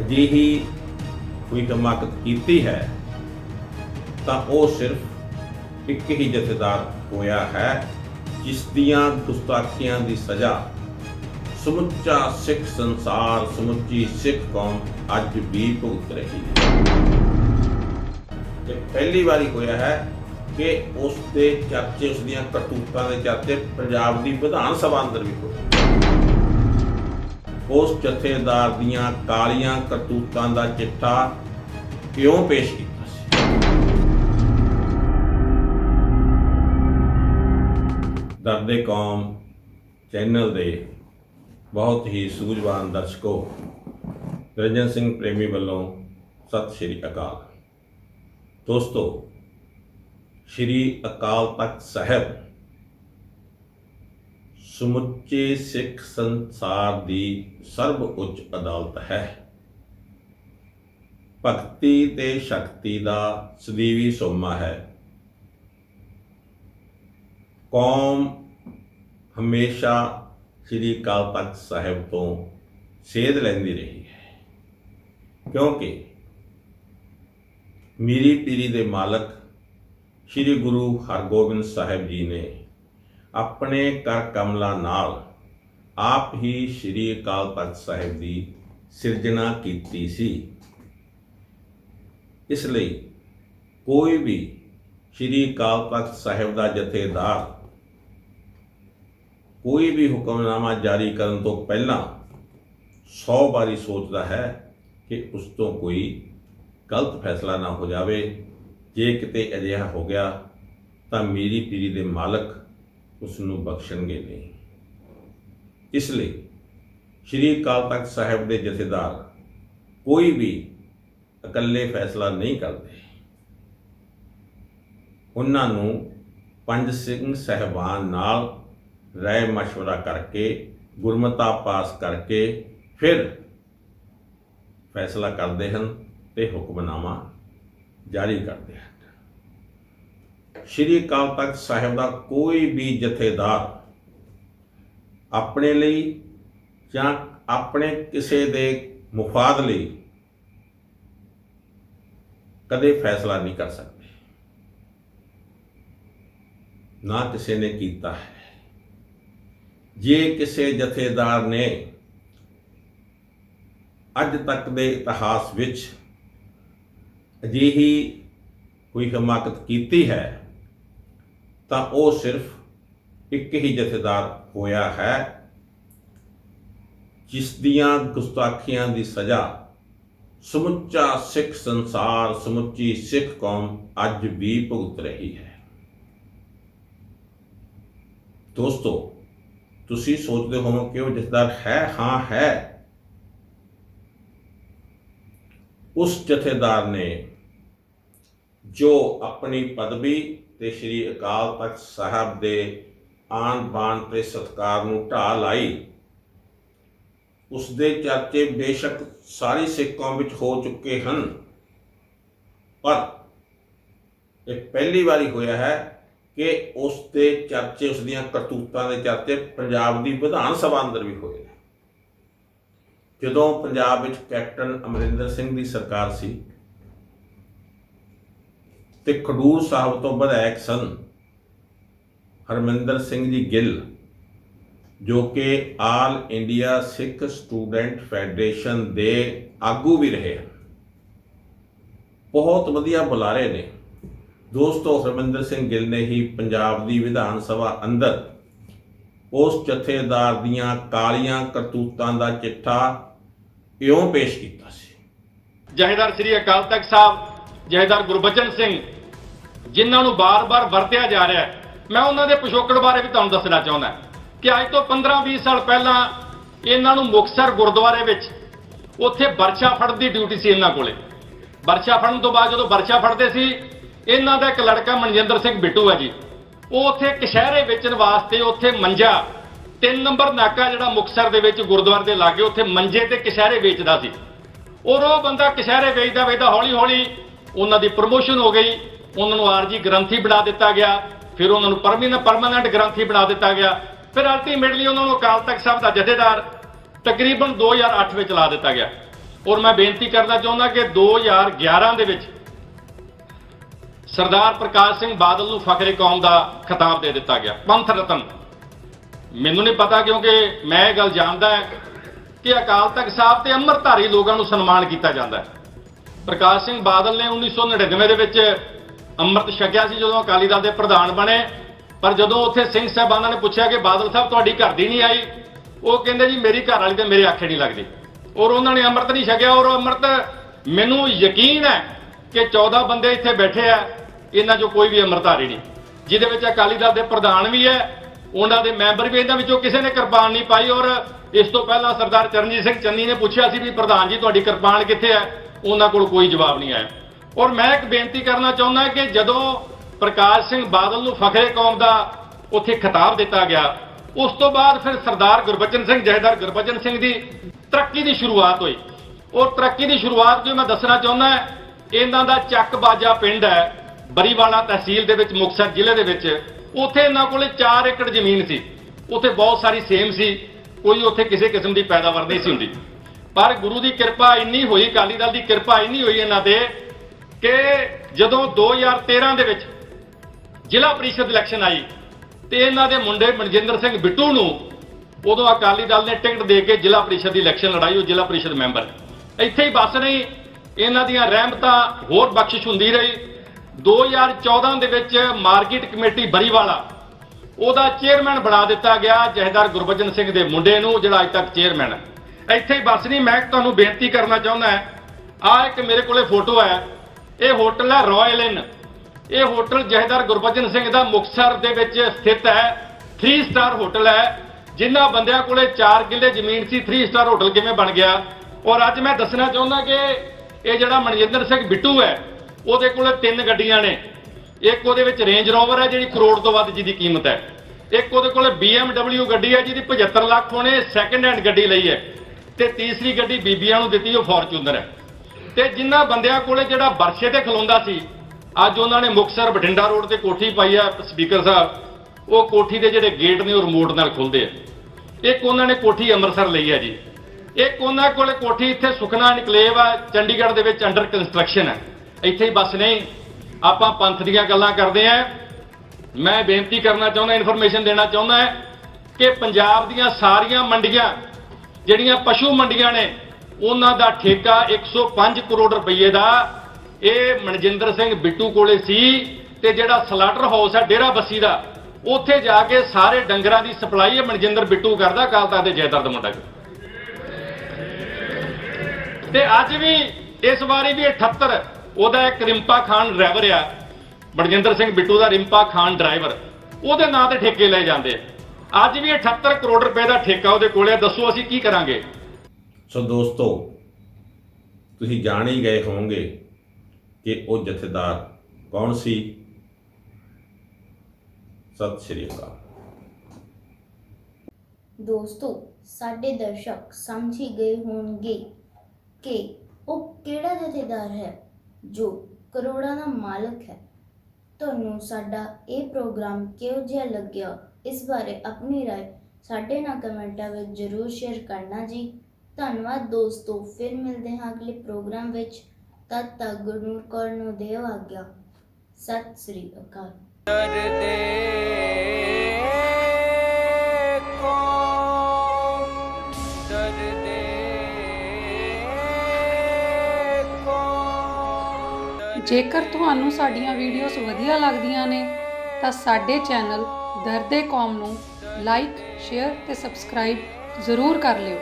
ਅਜਿਹੀ ਕੋਈ ਹਮਾਕਤ ਕੀਤੀ ਹੈ, ਤਾਂ ਉਹ ਸਿਰਫ ਇੱਕ ਹੀ ਜਥੇਦਾਰ ਹੋਇਆ ਹੈ, ਜਿਸ ਦੀਆਂ ਗੁਸਤਾਖੀਆਂ ਦੀ ਸਜ਼ਾ ਸਮੁੱਚਾ ਸਿੱਖ ਸੰਸਾਰ, ਸਮੁੱਚੀ ਸਿੱਖ ਕੌਮ ਅੱਜ ਵੀ ਭੁਗਤ ਰਹੀ ਹੈ। ਇਹ ਪਹਿਲੀ ਵਾਰੀ ਹੋਇਆ ਹੈ ਕਿ ਉਸ ਦੇ ਚਰਚੇ ਉਸ ਦੀਆਂ ਕਰਤੂਤਾਂ ਦੇ ਚਰਚੇ ਪੰਜਾਬ ਦੀ ਵਿਧਾਨ ਸਭਾ ਅੰਦਰ ਵੀ ਹੋਏ ਉਸ ਜਥੇਦਾਰ ਦੀਆਂ ਕਾਲੀਆਂ ਕਰਤੂਤਾਂ ਦਾ ਚਿੱਠਾ ਕਿਉਂ ਪੇਸ਼ ਕੀਤਾ ਸੀ? ਦਰਦੇ ਕੌਮ ਚੈਨਲ ਦੇ ਬਹੁਤ ਹੀ ਸੂਝਵਾਨ ਦਰਸ਼ਕੋ ਰੰਜਨ ਸਿੰਘ ਪ੍ਰੇਮੀ ਵੱਲੋਂ ਸਤਿ ਸ਼੍ਰੀ ਅਕਾਲ। ਦੋਸਤੋ, ਸ਼੍ਰੀ ਅਕਾਲ ਤਖਤ ਸਾਹਿਬ ਸਮੁੱਚੇ ਸਿੱਖ ਸੰਸਾਰ ਦੀ ਸਰਬ ਉੱਚ ਅਦਾਲਤ ਹੈ। ਭਗਤੀ ਤੇ ਸ਼ਕਤੀ ਦਾ ਸਦੀਵੀ ਸੋਮਾ ਹੈ। ਕੌਮ ਹਮੇਸ਼ਾ ਸ੍ਰੀ ਅਕਾਲ ਤਖਤ ਸਾਹਿਬ ਤੋਂ ਸੇਧ ਲੈਂਦੀ ਰਹੀ ਹੈ। ਕਿਉਂਕਿ ਮੀਰੀ ਪੀਰੀ ਦੇ ਮਾਲਕ ਸ੍ਰੀ ਗੁਰੂ ਹਰਗੋਬਿੰਦ ਸਾਹਿਬ ਜੀ ਨੇ ਆਪਣੇ ਕਰ ਕਮਲਾ ਨਾਲ ਆਪ ਹੀ ਸ੍ਰੀ ਅਕਾਲ ਤਖਤ ਸਾਹਿਬ ਦੀ ਸਿਰਜਣਾ ਕੀਤੀ ਸੀ। ਇਸ ਲਈ ਕੋਈ ਵੀ ਸ੍ਰੀ ਅਕਾਲ ਤਖਤ ਸਾਹਿਬ ਦਾ ਜਥੇਦਾਰ ਕੋਈ ਵੀ ਹੁਕਮਨਾਮਾ ਜਾਰੀ ਕਰਨ ਤੋਂ ਪਹਿਲਾਂ 100 ਵਾਰੀ ਸੋਚਦਾ ਹੈ ਕਿ ਉਸ ਤੋਂ ਕੋਈ ਗਲਤ ਫੈਸਲਾ ਨਾ ਹੋ ਜਾਵੇ। ਜੇ ਕਿਤੇ ਅਜਿਹਾ ਹੋ ਗਿਆ ਤਾਂ ਮੇਰੀ ਪੀਰੀ ਦੇ ਮਾਲਕ ਉਸ ਨੂੰ ਬਖਸ਼ਣਗੇ ਨਹੀਂ ਇਸ ਲਈ ਸ਼੍ਰੀ ਅਕਾਲ ਤਖਤ ਸਾਹਿਬ ਦੇ ਜਥੇਦਾਰ ਕੋਈ ਵੀ ਇਕੱਲੇ ਫੈਸਲਾ ਨਹੀਂ ਕਰਦੇ ਉਹਨਾਂ ਨੂੰ ਪੰਜ ਸਿੰਘ ਸਹਿਬਾਨ ਨਾਲ ਰਾਏ مشورہ ਕਰਕੇ ਗੁਰਮਤਾ ਪਾਸ ਕਰਕੇ ਫਿਰ ਫੈਸਲਾ ਕਰਦੇ ਹਨ ਤੇ ਹੁਕਮਨਾਮਾ ਜਾਰੀ ਕਰਦੇ ਹਨ ਸ਼੍ਰੀ ਅਕਾਲ ਤਖਤ ਸਾਹਿਬ ਦਾ ਕੋਈ ਵੀ ਜਥੇਦਾਰ ਆਪਣੇ ਲਈ ਜਾਂ ਆਪਣੇ ਕਿਸੇ ਦੇ ਮੁਫਾਦ ਲਈ ਕਦੇ ਫੈਸਲਾ ਨਹੀਂ ਕਰ ਸਕਦੇ। ਨਾ ਕਿਸੇ ਨੇ ਕੀਤਾ ਹੈ। ਜੇ ਕਿਸੇ ਜਥੇਦਾਰ ਨੇ ਅੱਜ ਤੱਕ ਦੇ ਇਤਿਹਾਸ ਵਿੱਚ ਅਜਿਹੀ ਕੋਈ ਹਮਾਕਤ ਕੀਤੀ ਹੈ ਤਾਂ ਉਹ ਸਿਰਫ ਇੱਕ ਹੀ ਜਥੇਦਾਰ ਹੋਇਆ ਹੈ, ਜਿਸ ਦੀਆਂ ਗੁਸਤਾਖੀਆਂ ਦੀ ਸਜ਼ਾ ਸਮੁੱਚਾ ਸਿੱਖ ਸੰਸਾਰ, ਸਮੁੱਚੀ ਸਿੱਖ ਕੌਮ ਅੱਜ ਵੀ ਭੁਗਤ ਰਹੀ ਹੈ। ਦੋਸਤੋ, ਤੁਸੀਂ ਸੋਚਦੇ ਹੋ ਕਿ ਉਹ ਜਥੇਦਾਰ ਹੈ? ਹਾਂ, ਹੈ। ਉਸ ਜਥੇਦਾਰ ਨੇ ਜੋ ਆਪਣੀ ਪਦਵੀ ਤੇ ਸ੍ਰੀ ਅਕਾਲ ਤਖਤ ਸਾਹਿਬ ਦੇ ਆਨ ਬਾਨ ਤੇ ਸਤਕਾਰ ਨੂੰ ਢਾਹ ਲਾਈ। ਉਸ ਦੇ ਚਰਚੇ ਬੇਸ਼ੱਕ ਸਾਰੀ ਸਿੱਖ ਕੌਮ ਵਿੱਚ ਹੋ ਚੁੱਕੇ ਹਨ। ਪਰ ਇਹ ਪਹਿਲੀ ਵਾਰੀ ਹੋਇਆ ਹੈ ਕਿ ਉਸ ਦੇ ਚਰਚੇ ਉਸ ਦੀਆਂ ਕਰਤੂਤਾਂ ਦੇ ਚਰਚੇ ਪੰਜਾਬ ਦੀ ਵਿਧਾਨ ਸਭਾ ਅੰਦਰ ਵੀ ਹੋਏ ਨੇ। ਜਦੋਂ ਪੰਜਾਬ ਵਿੱਚ ਕੈਪਟਨ ਅਮਰਿੰਦਰ ਸਿੰਘ ਦੀ ਸਰਕਾਰ ਸੀ ਤੇ ਖਡੂਰ ਸਾਹਿਬ ਤੋਂ ਵਿਧਾਇਕ ਸਨ ਹਰਮਿੰਦਰ ਸਿੰਘ ਜੀ ਗਿੱਲ, ਜੋ ਕਿ all India Sikh student federation ਦੇ ਆਗੂ ਵੀ ਰਹੇ ਹਨ। ਬਹੁਤ ਵਧੀਆ ਬੁਲਾਰੇ ਨੇ। ਦੋਸਤੋ, ਹਰਮਿੰਦਰ ਸਿੰਘ ਗਿੱਲ ਨੇ ਹੀ ਪੰਜਾਬ ਦੀ ਵਿਧਾਨ ਸਭਾ ਅੰਦਰ ਉਸ ਜਥੇਦਾਰ ਦੀਆਂ ਕਾਲੀਆਂ ਕਰਤੂਤਾਂ ਦਾ ਚਿੱਠਾ ਇਉਂ ਪੇਸ਼ ਕੀਤਾ ਸੀ। ਜਹੇਦਾਰ ਸ੍ਰੀ ਅਕਾਲ ਤਖਤ ਸਾਹਿਬ ਜਹੇਦਾਰ ਗੁਰਬਚਨ ਸਿੰਘ, ਜਿਨ੍ਹਾਂ ਨੂੰ ਬਾਰ-ਬਾਰ ਵਰਤਿਆ ਜਾ ਰਿਹਾ ਹੈ, ਮੈਂ ਉਹਨਾਂ ਦੇ ਪਿਛੋਕੜ ਬਾਰੇ ਵੀ ਤੁਹਾਨੂੰ ਦੱਸਣਾ ਚਾਹੁੰਦਾ ਕਿ ਅੱਜ ਤੋਂ 15-20 ਸਾਲ ਪਹਿਲਾਂ ਇਹਨਾਂ ਨੂੰ ਮੁਕਤਸਰ ਗੁਰਦੁਆਰੇ ਵਿੱਚ ਉੱਥੇ ਬਰਛਾ ਫੜਨ ਦੀ ਡਿਊਟੀ ਸੀ ਇਹਨਾਂ ਕੋਲੇ। ਬਰਛਾ ਫੜਨ ਤੋਂ ਬਾਅਦ ਜਦੋਂ ਬਰਛਾ ਫੜਦੇ ਸੀ, ਇਹਨਾਂ ਦਾ ਇੱਕ ਲੜਕਾ ਮਨਜਿੰਦਰ ਸਿੰਘ ਬਿੱਟੂ ਹੈ ਜੀ। ਉਹ ਉੱਥੇ ਕਸ਼ਹਿਰੇ ਵੇਚਣ ਵਾਸਤੇ ਉੱਥੇ ਮੰਜਾ, ਤਿੰਨ ਨੰਬਰ ਨਾਕਾ ਜਿਹੜਾ ਮੁਕਤਸਰ ਦੇ ਵਿੱਚ ਗੁਰਦੁਆਰੇ ਦੇ ਲਾਗੇ ਉੱਥੇ ਮੰਜੇ ਤੇ ਕਸ਼ਹਿਰੇ ਵੇਚਦਾ ਸੀ। ਔਰ ਉਹ ਬੰਦਾ ਕਸ਼ਹਿਰੇ ਵੇਚਦਾ ਵੇਚਦਾ ਹੌਲੀ ਹੌਲੀ ਉਹਨਾਂ ਦੀ ਪ੍ਰਮੋਸ਼ਨ ਹੋ ਗਈ, ਉਹਨਾਂ ਨੂੰ ਆਰਜੀ ਗ੍ਰੰਥੀ ਬਣਾ ਦਿੱਤਾ ਗਿਆ, ਫਿਰ ਉਹਨਾਂ ਨੂੰ ਪਰਮਨੈਂਟ ਪਰਮਨੈਂਟ ਗ੍ਰੰਥੀ ਬਣਾ ਦਿੱਤਾ ਗਿਆ, ਫਿਰ ਅਲਟੀਮੇਟਲੀ ਉਹਨਾਂ ਨੂੰ ਅਕਾਲ ਤਖਤ ਸਾਹਿਬ ਦਾ ਜਥੇਦਾਰ ਤਕਰੀਬਨ 2008 ਵਿੱਚ ਲਾ ਦਿੱਤਾ ਗਿਆ। ਔਰ ਮੈਂ ਬੇਨਤੀ ਕਰਨਾ ਚਾਹੁੰਦਾ ਕਿ 2011 ਦੇ ਵਿੱਚ ਸਰਦਾਰ ਪ੍ਰਕਾਸ਼ ਸਿੰਘ ਬਾਦਲ ਨੂੰ ਫਖਰੇ ਕੌਮ ਦਾ ਖਿਤਾਬ ਦੇ ਦਿੱਤਾ ਗਿਆ, ਪੰਥ ਰਤਨ। ਮੈਨੂੰ ਨਹੀਂ ਪਤਾ ਕਿਉਂਕਿ ਮੈਂ ਇਹ ਗੱਲ ਜਾਣਦਾ ਕਿ ਅਕਾਲ ਤਖਤ ਸਾਹਿਬ ਤੇ ਅੰਮ੍ਰਿਤਧਾਰੀ ਲੋਕਾਂ ਨੂੰ ਸਨਮਾਨ ਕੀਤਾ ਜਾਂਦਾ ਹੈ। ਪ੍ਰਕਾਸ਼ ਸਿੰਘ ਬਾਦਲ ਨੇ 1999 ਦੇ ਵਿੱਚ ਅੰਮ੍ਰਿਤ ਛਕਿਆ ਸੀ, ਜਦੋਂ ਅਕਾਲੀ ਦਲ ਦੇ ਪ੍ਰਧਾਨ ਬਣੇ। ਪਰ ਜਦੋਂ ਉੱਥੇ ਸਿੰਘ ਸਾਹਿਬਾਨਾਂ ਨੇ ਪੁੱਛਿਆ ਕਿ ਬਾਦਲ ਸਾਹਿਬ, ਤੁਹਾਡੀ ਘਰ ਦੀ ਨਹੀਂ ਆਈ, ਉਹ ਕਹਿੰਦੇ ਜੀ, ਮੇਰੀ ਘਰ ਵਾਲੀ ਤੇ ਮੇਰੇ ਆਖੇ ਨਹੀਂ ਲੱਗਦੀ। ਔਰ ਉਹਨਾਂ ਨੇ ਅੰਮ੍ਰਿਤ ਨਹੀਂ ਛਕਿਆ। ਔਰ ਅੰਮ੍ਰਿਤ, ਮੈਨੂੰ ਯਕੀਨ ਹੈ ਕਿ 14 ਬੰਦੇ ਇੱਥੇ ਬੈਠੇ ਆ, ਇਹਨਾਂ ਚੋਂ ਕੋਈ ਵੀ ਅੰਮ੍ਰਿਤਧਾਰੀ ਨਹੀਂ। ਜਿਹਦੇ ਵਿੱਚ ਅਕਾਲੀ ਦਲ ਦੇ ਪ੍ਰਧਾਨ ਵੀ ਹੈ, ਉਹਨਾਂ ਦੇ ਮੈਂਬਰ ਵੀ ਇਹਨਾਂ ਵਿੱਚੋਂ ਕਿਸੇ ਨੇ ਕਿਰਪਾਨ ਨਹੀਂ ਪਾਈ। ਔਰ ਇਸ ਤੋਂ ਪਹਿਲਾਂ ਸਰਦਾਰ ਚਰਨਜੀਤ ਸਿੰਘ ਚੰਨੀ ਨੇ ਪੁੱਛਿਆ ਸੀ ਵੀ ਪ੍ਰਧਾਨ ਜੀ, ਤੁਹਾਡੀ ਕਿਰਪਾਨ ਕਿੱਥੇ ਹੈ? ਉਹਨਾਂ ਕੋਲ ਕੋਈ ਜਵਾਬ ਨਹੀਂ ਆਇਆ। ਔਰ ਮੈਂ ਇੱਕ ਬੇਨਤੀ ਕਰਨਾ ਚਾਹੁੰਦਾ ਕਿ ਜਦੋਂ ਪ੍ਰਕਾਸ਼ ਸਿੰਘ ਬਾਦਲ ਨੂੰ ਫਖਰੇ ਕੌਮ ਦਾ ਉੱਥੇ ਖਿਤਾਬ ਦਿੱਤਾ ਗਿਆ, ਉਸ ਤੋਂ ਬਾਅਦ ਫਿਰ ਸਰਦਾਰ ਗੁਰਬਚਨ ਸਿੰਘ, ਜਹੇਦਾਰ ਗੁਰਬਚਨ ਸਿੰਘ ਦੀ ਤਰੱਕੀ ਦੀ ਸ਼ੁਰੂਆਤ ਹੋਈ। ਔਰ ਤਰੱਕੀ ਦੀ ਸ਼ੁਰੂਆਤ ਜੋ ਮੈਂ ਦੱਸਣਾ ਚਾਹੁੰਦਾ, ਇਹਨਾਂ ਦਾ ਚੱਕ ਬਾਜਾ ਪਿੰਡ ਹੈ, ਬਰੀਵਾਲਾ ਤਹਿਸੀਲ ਦੇ ਵਿੱਚ, ਮੁਕਤਸਰ ਜ਼ਿਲ੍ਹੇ ਦੇ ਵਿੱਚ। ਉੱਥੇ ਇਹਨਾਂ ਕੋਲੇ 4 ਏਕੜ ਜ਼ਮੀਨ ਸੀ। ਉੱਥੇ ਬਹੁਤ ਸਾਰੀ ਸੇਮ ਸੀ, ਕੋਈ ਉੱਥੇ ਕਿਸੇ ਕਿਸਮ ਦੀ ਪੈਦਾਵਾਰ ਨਹੀਂ ਸੀ ਹੁੰਦੀ। ਪਰ ਗੁਰੂ ਦੀ ਕਿਰਪਾ ਇੰਨੀ ਹੋਈ, ਅਕਾਲੀ ਦਲ ਦੀ ਕਿਰਪਾ ਇੰਨੀ ਹੋਈ ਇਹਨਾਂ ਤੇ ਕਿ ਜਦੋਂ 2013 ਦੇ ਵਿੱਚ ਜ਼ਿਲ੍ਹਾ ਪ੍ਰੀਸ਼ਦ ਇਲੈਕਸ਼ਨ ਆਈ ਤੇ ਇਹਨਾਂ ਦੇ ਮੁੰਡੇ ਮਨਜਿੰਦਰ ਸਿੰਘ ਬਿੱਟੂ ਨੂੰ ਉਦੋਂ ਅਕਾਲੀ ਦਲ ਨੇ ਟਿਕਟ ਦੇ ਕੇ ਜ਼ਿਲ੍ਹਾ ਪ੍ਰੀਸ਼ਦ ਦੀ ਇਲੈਕਸ਼ਨ ਲੜਾਈ, ਉਹ ਜ਼ਿਲ੍ਹਾ ਪ੍ਰੀਸ਼ਦ ਮੈਂਬਰ। ਇੱਥੇ ਹੀ ਬਸ ਨਹੀਂ, ਇਹਨਾਂ ਦੀਆਂ ਰਹਿਮਤਾਂ ਹੋਰ ਬਖਸ਼ਿਸ਼ ਹੁੰਦੀ ਰਹੀ। 2014 ਦੇ ਵਿੱਚ ਮਾਰਕੀਟ ਕਮੇਟੀ ਬਰੀਵਾਲਾ, ਉਹਦਾ ਚੇਅਰਮੈਨ ਬਣਾ ਦਿੱਤਾ ਗਿਆ, ਜਹੇਦਾਰ ਗੁਰਬਚਨ ਸਿੰਘ ਦੇ ਮੁੰਡੇ ਨੂੰ, ਜਿਹੜਾ ਅੱਜ ਤੱਕ ਚੇਅਰਮੈਨ ਹੈ। ਇੱਥੇ ਹੀ ਬਸ ਨਹੀਂ, ਮੈਂ ਤੁਹਾਨੂੰ ਬੇਨਤੀ ਕਰਨਾ ਚਾਹੁੰਦਾ ਆ ਇੱਕ ਮੇਰੇ ਕੋਲੇ ਫੋਟੋ ਹੈ। ਇਹ ਹੋਟਲ ਹੈ ਰਾਇਲ ਇਨ ਇਹ ਹੋਟਲ ਜਹੇਦਾਰ ਗੁਰਬਚਨ ਸਿੰਘ ਦਾ ਮੁਕਤਸਰ ਦੇ ਵਿੱਚ ਸਥਿਤ ਹੈ। 3 ਸਟਾਰ ਹੋਟਲ ਹੈ। ਜਿਨ੍ਹਾਂ ਬੰਦਿਆਂ ਕੋਲੇ 4 ਕਿੱਲੇ ਜ਼ਮੀਨ ਸੀ 3 ਸਟਾਰ ਹੋਟਲ ਕਿਵੇਂ ਬਣ ਗਿਆ? ਔਰ ਅੱਜ ਮੈਂ ਦੱਸਣਾ ਚਾਹੁੰਦਾ ਕਿ ਇਹ ਜਿਹੜਾ ਮਨਜਿੰਦਰ ਸਿੰਘ ਬਿੱਟੂ ਹੈ, ਉਹਦੇ ਕੋਲੇ ਤਿੰਨ ਗੱਡੀਆਂ ਨੇ। ਇੱਕ ਉਹਦੇ ਵਿੱਚ ਰੇਂਜ ਰੋਵਰ ਹੈ, ਜਿਹੜੀ ਕਰੋੜ ਤੋਂ ਵੱਧ ਜਿਹਦੀ ਕੀਮਤ ਹੈ। ਇੱਕ ਉਹਦੇ ਕੋਲੇ BMW ਗੱਡੀ ਹੈ, ਜਿਹਦੀ 75 ਲੱਖ ਉਹਨੇ ਸੈਕੰਡ ਹੈਂਡ ਗੱਡੀ ਲਈ ਹੈ। ਤੇ ਤੀਸਰੀ ਗੱਡੀ ਬੀਬੀਆਂ ਨੂੰ ਦਿੱਤੀ, ਉਹ ਫੋਰਚੂਨਰ ਹੈ। ਤੇ ਜਿਨ੍ਹਾਂ ਬੰਦਿਆਂ ਕੋਲੇ ਜਿਹੜਾ ਬਰਸੇ ਤੇ ਖਲੋਂਦਾ ਸੀ, ਅੱਜ ਉਹਨਾਂ ਨੇ ਮੁਕਸਰ ਬਠਿੰਡਾ ਰੋਡ ਤੇ ਕੋਠੀ ਪਾਈ ਆ, ਸਪੀਕਰ ਸਾਹਿਬ। ਉਹ ਕੋਠੀ ਦੇ ਜਿਹੜੇ ਗੇਟ ਨੇ, ਉਹ ਰਿਮੋਟ ਨਾਲ ਖੁੱਲਦੇ ਆ। ਇੱਕ ਉਹਨਾਂ ਨੇ ਕੋਠੀ ਅੰਮ੍ਰਿਤਸਰ ਲਈ ਹੈ ਜੀ। ਇੱਕ ਉਹਨਾਂ ਕੋਲੇ ਕੋਠੀ ਇੱਥੇ ਸੁਖਨਾ ਇਨਕਲੇਵ ਆ, ਚੰਡੀਗੜ੍ਹ ਦੇ ਵਿੱਚ ਅੰਡਰ ਕੰਸਟਰਕਸ਼ਨ ਹੈ ਇੱਥੇ ਹੀ ਬਸ ਨਹੀਂ, ਆਪਾਂ ਪੰਥ ਦੀਆਂ ਗੱਲਾਂ ਕਰਦੇ ਆਂ। ਮੈਂ ਬੇਨਤੀ ਕਰਨਾ ਚਾਹੁੰਦਾ ਇਨਫੋਰਮੇਸ਼ਨ ਦੇਣਾ ਚਾਹੁੰਦਾ ਕਿ ਪੰਜਾਬ ਦੀਆਂ ਸਾਰੀਆਂ ਮੰਡੀਆਂ ਜਿਹੜੀਆਂ ਪਸ਼ੂ ਮੰਡੀਆਂ ਨੇ, ਉਹਨਾਂ ਦਾ ਠੇਕਾ 105 ਕਰੋੜ ਰੁਪਏ ਦਾ। ਇਹ ਮਨਜਿੰਦਰ ਸਿੰਘ ਬਿੱਟੂ ਕੋਲੇ ਸੀ ਤੇ ਜਿਹੜਾ ਸਲਾਟਰ ਹਾਊਸ ਹੈ, ਡੇਰਾ ਬੱਸੀ ਦਾ, ਉੱਥੇ ਜਾ ਕੇ ਸਾਰੇ ਡੰਗਰਾਂ ਦੀ ਸਪਲਾਈ ਇਹ ਮਨਜਿੰਦਰ ਬਿੱਟੂ ਕਰਦਾ, ਅਕਾਲ ਤਖਤ ਦੇ ਜੈਦਰ ਦਾ ਮੁੰਡਾ ਤੇ ਅੱਜ ਵੀ ਇਸ ਵਾਰੀ ਵੀ 78 ਉਹਦਾ ਇੱਕ ਰਿੰਪਾ ਖਾਨ ਡਰਾਈਵਰ ਆ। ਮਨਜਿੰਦਰ ਸਿੰਘ ਬਿੱਟੂ ਦਾ ਰਿੰਪਾ ਖਾਨ ਡਰਾਈਵਰ ਉਹਦੇ ਨਾਂ ਤੇ ਠੇਕੇ ਲਏ ਜਾਂਦੇ ਆ। ਅੱਜ ਵੀ 78 ਕਰੋੜ ਰੁਪਏ ਦਾ ਠੇਕਾ ਉਹਦੇ ਕੋਲੇ ਆ। ਦੱਸੋ ਅਸੀਂ ਕੀ ਕਰਾਂਗੇ? ਸੋ ਦੋਸਤੋ ਤੁਸੀਂ ਜਾਣ ਹੀ ਗਏ ਹੋਵੋਗੇ ਕਿ ਉਹ ਜਥੇਦਾਰ ਕੌਣ ਸੀ? ਸਤਿ ਸ਼੍ਰੀ ਅਕਾਲ। ਦੋਸਤੋ ਸਾਡੇ ਦਰਸ਼ਕ ਸਮਝ ਹੀ ਗਏ ਹੋਣਗੇ ਕਿ ਉਹ ਕਿਹੜਾ ਜਥੇਦਾਰ ਹੈ ਜੋ ਕਰੋੜਾਂ ਦਾ ਮਾਲਕ ਹੈ। ਤੁਹਾਨੂੰ ਸਾਡਾ ਇਹ ਪ੍ਰੋਗਰਾਮ ਕਿਹੋ ਜਿਹਾ ਲੱਗਿਆ? ਇਸ ਬਾਰੇ ਆਪਣੀ رائے ਸਾਡੇ ਨਾਲ ਕਮੈਂਟਾਂ ਵਿੱਚ ਜ਼ਰੂਰ ਸ਼ੇਅਰ ਕਰਨਾ ਜੀ ਧੰਨਵਾਦ ਦੋਸਤੋ ਫਿਰ ਮਿਲਦੇ ਹਾਂ ਅਗਲੇ ਪ੍ਰੋਗਰਾਮ ਵਿੱਚ ਤਦ ਤੱਕ ਗੁਰਨੂਰ ਕੌਰ ਨੂੰ ਦਿਓ ਆਗਿਆ ਸਤਿ ਸ੍ਰੀ ਅਕਾਲ ਡਰਦੇ ਕੌਣ ਡਰਦੇ ਕੌਣ ਜੇਕਰ ਤੁਹਾਨੂੰ ਸਾਡੀਆਂ ਵੀਡੀਓਜ਼ ਵਧੀਆ ਲੱਗਦੀਆਂ ਨੇ ਤਾਂ ਸਾਡੇ ਚੈਨਲ ਦਰਦੇ ਕੌਮ ਨੂੰ ਲਾਈਕ ਸ਼ੇਅਰ ਤੇ ਸਬਸਕ੍ਰਾਈਬ ਜ਼ਰੂਰ ਕਰ ਲਿਓ।